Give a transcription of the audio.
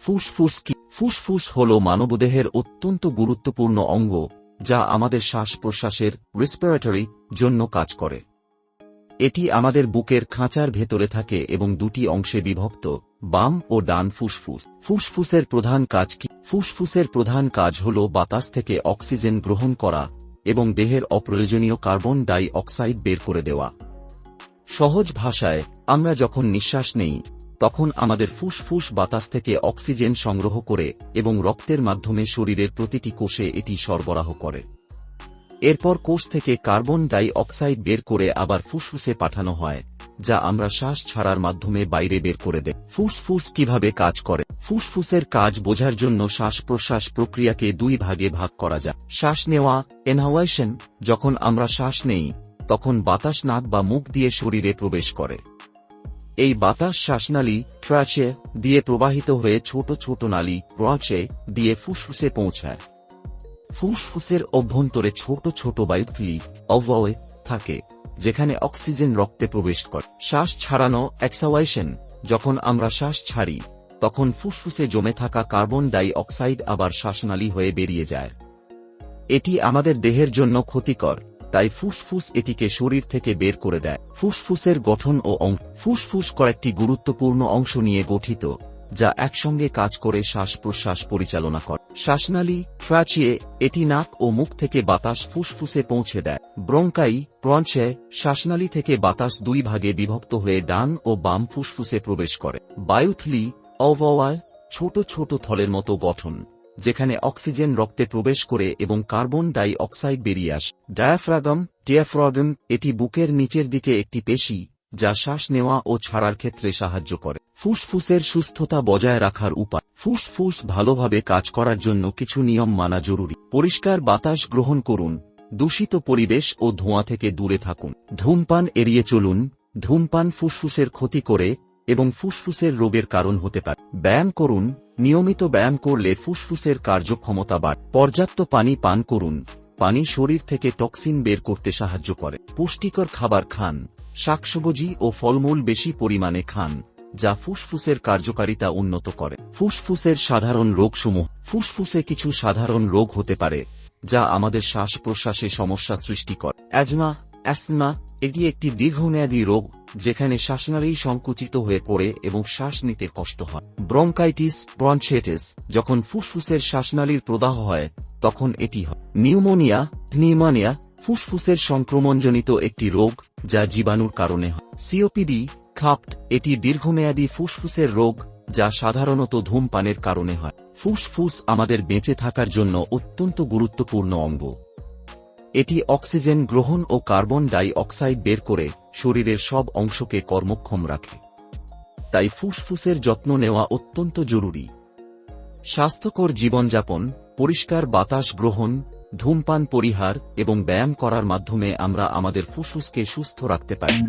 ফুসফুস কি? ফুসফুস হল মানবদেহের অত্যন্ত গুরুত্বপূর্ণ অঙ্গ, যা আমাদের শ্বাস প্রশ্বাসের রেসপিরেটরি জন্য কাজ করে। এটি আমাদের বুকের খাঁচার ভেতরে থাকে এবং দুটি অংশে বিভক্ত, বাম ও ডান ফুসফুস। ফুসফুসের প্রধান কাজ কি? ফুসফুসের প্রধান কাজ হল বাতাস থেকে অক্সিজেন গ্রহণ করা এবং দেহের অপ্রয়োজনীয় কার্বন ডাই অক্সাইড বের করে দেওয়া। সহজ ভাষায়, আমরা যখন নিঃশ্বাস নেই তখন আমাদের ফুসফুস বাতাস থেকে অক্সিজেন সংগ্রহ করে এবং রক্তের মাধ্যমে শরীরের প্রতিটি কোষে এটি সরবরাহ করে। এরপর কোষ থেকে কার্বন ডাই অক্সাইড বের করে আবার ফুসফুসে পাঠানো হয়, যা আমরা শ্বাস ছাড়ার মাধ্যমে বাইরে বের করে দেয় ফুসফুস কীভাবে কাজ করে? ফুসফুসের কাজ বোঝার জন্য শ্বাস প্রশ্বাস প্রক্রিয়াকে দুই ভাগে ভাগ করা যায়। শ্বাস নেওয়া, এনহাওয়েশন, যখন আমরা শ্বাস নেই, তখন বাতাস নাক বা মুখ দিয়ে শরীরে প্রবেশ করে। এই বাতাস শ্বাসনালী ট্রাচে দিয়ে প্রবাহিত হয়ে ছোট ছোট নালী ব্রচে দিয়ে ফুসফুসে পৌঁছায়। ফুসফুসের অভ্যন্তরে ছোট ছোট বায়ুথলি অবয়ে থাকে, যেখানে অক্সিজেন রক্তে প্রবেশ করে। শ্বাস ছাড়ানো এক্সাওয়াইশন যখন আমরা শ্বাস ছাড়ি, তখন ফুসফুসে জমে থাকা কার্বন ডাই অক্সাইড আবার শ্বাসনালী হয়ে বেরিয়ে যায়। এটি আমাদের দেহের জন্য ক্ষতিকর। তাই ফুসফুস এটিকে শরীর থেকে বের করে দেয়। ফুসফুসের গঠন ও অংশ ফুসফুস কয়েকটি গুরুত্বপূর্ণ অংশ নিয়ে গঠিত, যা একসঙ্গে কাজ করে শ্বাস প্রশ্বাস পরিচালনা করে। শ্বাসনালী, ট্রাচিয়ে, এটি নাক ও মুখ থেকে বাতাস ফুসফুসে পৌঁছে দেয়। ব্রঙ্কাই, প্রঞ্চে, শ্বাসনালী থেকে বাতাস দুই ভাগে বিভক্ত হয়ে ডান ও বাম ফুসফুসে প্রবেশ করে। বায়ুথলি অবওয়ায় ছোট ছোট থলের মতো গঠন। যেখানে অক্সিজেন রক্তে প্রবেশ করে এবং কার্বন ডাই অক্সাইড বেরিয়ে আসে। ডায়াফ্রাগম ডিয়াফ্রাগম এটি বুকের নিচের দিকে একটি পেশি, যা শ্বাস নেওয়া ও ছাড়ার ক্ষেত্রে সাহায্য করে। ফুসফুসের সুস্থতা বজায় রাখার উপায়। ফুসফুস ভালোভাবে কাজ করার জন্য কিছু নিয়ম মানা জরুরি। পরিষ্কার বাতাস গ্রহণ করুন। দূষিত পরিবেশ ও ধোঁয়া থেকে দূরে থাকুন। ধূমপান এড়িয়ে চলুন। ধূমপান ফুসফুসের ক্ষতি করে এবং ফুসফুসের রোগের কারণ হতে পারে। ব্যায়াম করুন, নিয়মিত ব্যায়াম করলে ফুসফুসের কার্যক্ষমতা বাড়ে। পর্যাপ্ত পানি পান করুন, পানি শরীর থেকে টক্সিন বের করতে সাহায্য করে। পুষ্টিকর খাবার খান, শাকসবজি ও ফলমূল বেশি পরিমাণে খান, যা ফুসফুসের কার্যকারিতা উন্নত করে। ফুসফুসের সাধারণ রোগসমূহ। ফুসফুসে কিছু সাধারণ রোগ হতে পারে, যা আমাদের শ্বাস প্রশ্বাসে সমস্যা সৃষ্টি করে। অ্যাজমা অ্যাসমা এটি একটি দীর্ঘমেয়াদী রোগ। যেখানে শ্বাসনালী সংকুচিত হয়ে পড়ে এবং শ্বাস নিতে কষ্ট হয়। ব্রঙ্কাইটিস ব্রনচেটিস যখন ফুসফুসের শ্বাসনালীর প্রদাহ হয়, তখন এটি হয়। নিউমোনিয়া নিউমোনিয়া, ফুসফুসের সংক্রমণজনিত একটি রোগ, যা জীবাণুর কারণে হয়। সিওপিডি, খাপ্ট, এটি দীর্ঘমেয়াদী ফুসফুসের রোগ, যা সাধারণত ধূমপানের কারণে হয়। ফুসফুস আমাদের বেঁচে থাকার জন্য অত্যন্ত গুরুত্বপূর্ণ অঙ্গ। এটি অক্সিজেন গ্রহণ ও কার্বন ডাই অক্সাইড বের করে শরীরের সব অংশকে কর্মক্ষম রাখে। তাই ফুসফুসের যত্ন নেওয়া অত্যন্ত জরুরি। স্বাস্থ্যকর জীবনযাপন, পরিষ্কার বাতাস গ্রহণ, ধূমপান পরিহার এবং ব্যায়াম করার মাধ্যমে আমরা আমাদের ফুসফুসকে সুস্থ রাখতে পারি।